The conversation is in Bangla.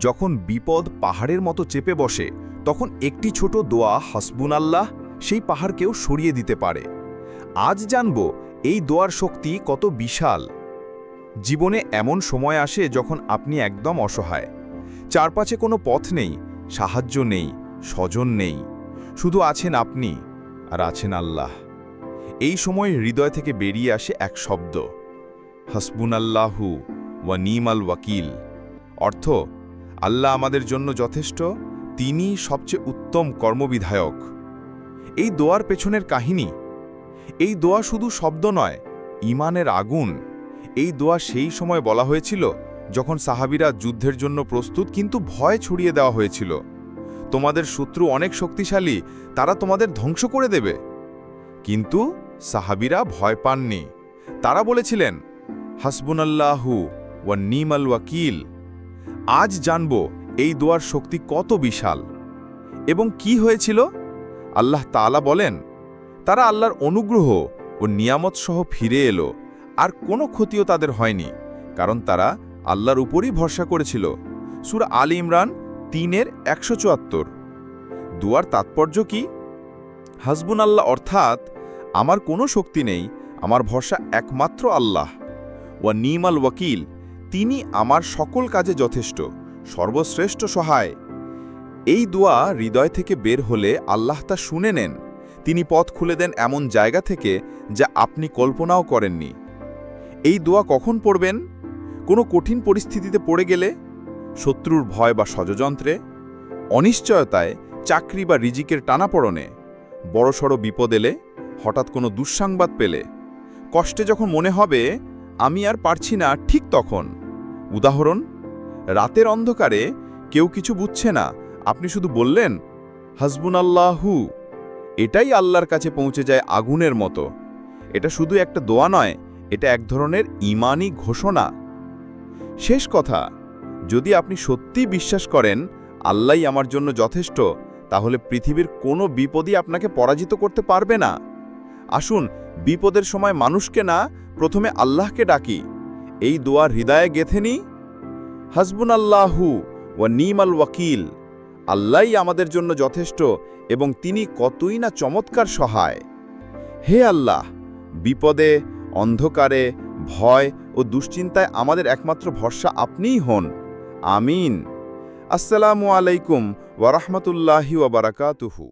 যখন বিপদ পাহাড়ের মতো চেপে বসে, তখন একটি ছোট দোয়া, হাসবুন আল্লাহ সেই পাহাড়কেও সরিয়ে দিতে পারে। আজ জানব এই দোয়ার শক্তি কত বিশাল। জীবনে এমন সময় আসে যখন আপনি একদম অসহায়। চারপাশে কোনো পথ নেই, সাহায্য নেই, স্বজন নেই। শুধু আছেন আপনি আর আছেন আল্লাহ। এই সময় হৃদয় থেকে বেরিয়ে আসে এক শব্দ হাসবুনাল্লাহু ওয়া নিমাল ওয়াকিল অর্থ আল্লাহ আমাদের জন্য যথেষ্ট তিনি সবচেয়ে উত্তম কর্মবিধায়ক। এই দোয়ার পেছনের কাহিনী, এই দোয়া শুধু শব্দ নয় ইমানের আগুন। এই দোয়া সেই সময় বলা হয়েছিল যখন সাহাবিরা যুদ্ধের জন্য প্রস্তুত কিন্তু ভয় ছড়িয়ে দেওয়া হয়েছিল। তোমাদের শত্রু অনেক শক্তিশালী, তারা তোমাদের ধ্বংস করে দেবে। কিন্তু সাহাবিরা ভয় পাননি। তারা বলেছিলেন, হাসবুনাল্লাহু ওয়া নিমাল ওয়াকিল। আজ জানব এই দোয়ার শক্তি কত বিশাল। এবং কি হয়েছিল? আল্লাহ তাআলা বলেন, তারা আল্লাহর অনুগ্রহ ও নিয়ামত সহ ফিরে এলো, আর কোনো ক্ষতিও তাদের হয়নি, কারণ তারা আল্লাহর উপরই ভরসা করেছিল। সুর আলী ইমরান তিনের একশো চুয়াত্তর। দুয়ার তাৎপর্য কি? হাসবুন আল্লাহ অর্থাৎ আমার কোনো শক্তি নেই, আমার ভরসা একমাত্র আল্লাহ। ওয়া নিমাল ওয়াকিল তিনি আমার সকল কাজে যথেষ্ট, সর্বশ্রেষ্ঠ সহায়। এই দোয়া হৃদয় থেকে বের হলে আল্লাহ তা শুনে নেন। তিনি পথ খুলে দেন এমন জায়গা থেকে যা আপনি কল্পনাও করেননি। এই দোয়া কখন পড়বেন? কোনো কঠিন পরিস্থিতিতে পড়ে গেলে? শত্রুর ভয় বা ষড়যন্ত্রে? অনিশ্চয়তায়, চাকরি বা রিজিকের টানাপড়নে? বড়সড় বিপদ এলে? হঠাৎ কোনো দুঃসংবাদ পেলে? কষ্টে যখন মনে হবে, আমি আর পারছি না ঠিক তখন। উদাহরণ, রাতের অন্ধকারে কেউ কিছু বুঝছে না, আপনি শুধু বললেন আল্লাহু এটাই আল্লাহর কাছে পৌঁছে যায় আগুনের মতো। এটা শুধু একটা দোয়া নয়, এটা এক ধরনের ইমানি ঘোষণা। শেষ কথা, যদি আপনি সত্যিই বিশ্বাস করেন, আল্লাহই আমার জন্য যথেষ্ট, তাহলে পৃথিবীর কোনো বিপদই আপনাকে পরাজিত করতে পারবে না। আসুন, বিপদের সময় মানুষকে না, প্রথমে আল্লাহকে ডাকি। এই দোয়ার হৃদয়ে গেথে হাসবুন আল্লাহু ওয়া নিমাল ওয়াকিল। আল্লাহই আমাদের জন্য যথেষ্ট এবং তিনি কতই না চমৎকার সহায়। হে আল্লাহ, বিপদে, অন্ধকারে, ভয় ও দুশ্চিন্তায় আমাদের একমাত্র ভরসা আপনিই হন। আমিন। আসসালামু আলাইকুম ওয়ারহমতুল্লাহি ওয়াবারাকাতুহু